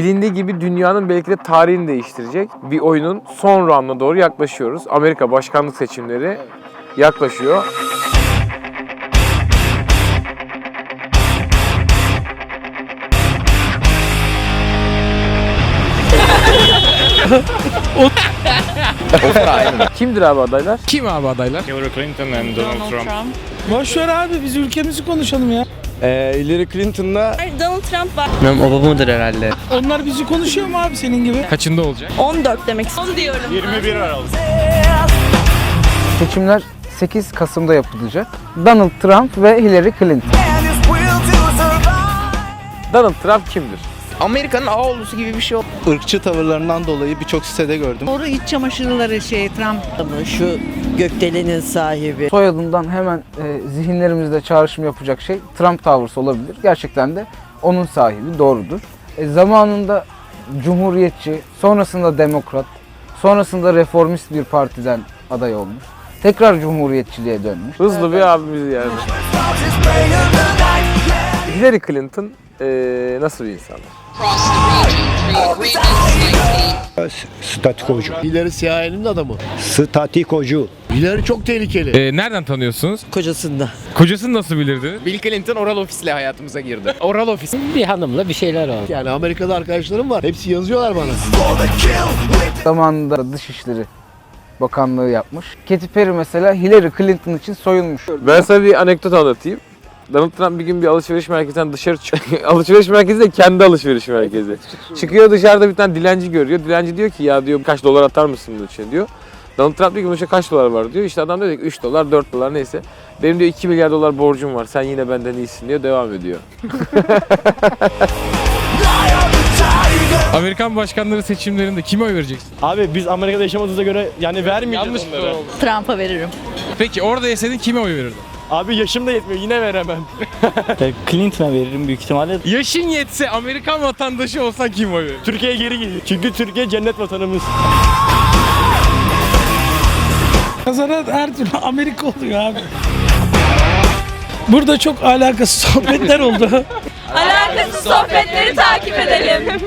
Bilindiği gibi dünyanın belki de tarihini değiştirecek bir oyunun son rounduna doğru yaklaşıyoruz. Amerika başkanlık seçimleri yaklaşıyor. Kimdir abi adaylar? Kim abi adaylar? Hillary Clinton and Donald, Trump. Boş ver abi biz ülkemizi konuşalım ya. Ee, Hillary Clinton'la Donald Trump var. Bilmem o babamıdır herhalde. Onlar bizi konuşuyor mu abi senin gibi? Kaçında olacak? 14 demek istiyorum. 10 diyorum. 21 Aralık. Seçimler 8 Kasım'da yapılacak. Donald Trump ve Hillary Clinton. Donald Trump kimdir? Amerika'nın Ağoğlu'su gibi bir şey oldu. ırkçı tavırlarından dolayı birçok sitede gördüm. Doğru iç çamaşırları şey Trump. Şu gökdelenin sahibi. Soyadından hemen e, zihinlerimizde çağrışım yapacak şey Trump Towers olabilir. Gerçekten de onun sahibi doğrudur. E, zamanında Cumhuriyetçi, sonrasında Demokrat, sonrasında Reformist bir partiden aday olmuş. Tekrar Cumhuriyetçiliğe dönmüş. Hızlı bir abimiz yani. Hillary Clinton eee, nasıl bir insandır? Statikocu. Hillary CIA'nin adamı. Statikocu. Hillary çok tehlikeli. Ee, nereden tanıyorsunuz? Kocasında. Kocasını nasıl bilirdi? Bill Clinton oral ofisle hayatımıza girdi. Oral ofis. Bir hanımla bir şeyler oldu. Yani Amerika'da arkadaşlarım var. Hepsi yazıyorlar bana. Zamanında Dışişleri Bakanlığı yapmış. Katy Perry mesela Hillary Clinton için soyulmuş. Ben sana bir anekdot anlatayım. Donald Trump bir gün bir alışveriş merkezinden dışarı çıkıyor. alışveriş merkezi de kendi alışveriş merkezi. Çıkıyor dışarıda bir tane dilenci görüyor. Dilenci diyor ki ya diyor kaç dolar atar mısın bunun için diyor. Donald Trump diyor ki bunun için kaç dolar var diyor. İşte adam diyor ki 3 dolar 4 dolar neyse. Benim diyor 2 milyar dolar borcum var. Sen yine benden iyisin diyor. Devam ediyor. Amerikan başkanları seçimlerinde kime oy vereceksin? Abi biz Amerika'da yaşamadığımıza göre yani vermeyeceğiz Yanlış onlara. Trump'a veririm. Peki orada yeseydin kime oy verirdin? Abi yaşım da yetmiyor yine veremem. Clinton'a veririm büyük ihtimalle. Yaşın yetse Amerikan vatandaşı olsan kim oy verir? Türkiye'ye geri gidiyor. Çünkü Türkiye cennet vatanımız. Kazanan her türlü Amerika oluyor abi. Burada çok alakasız sohbetler oldu. Alakasız sohbetleri takip edelim.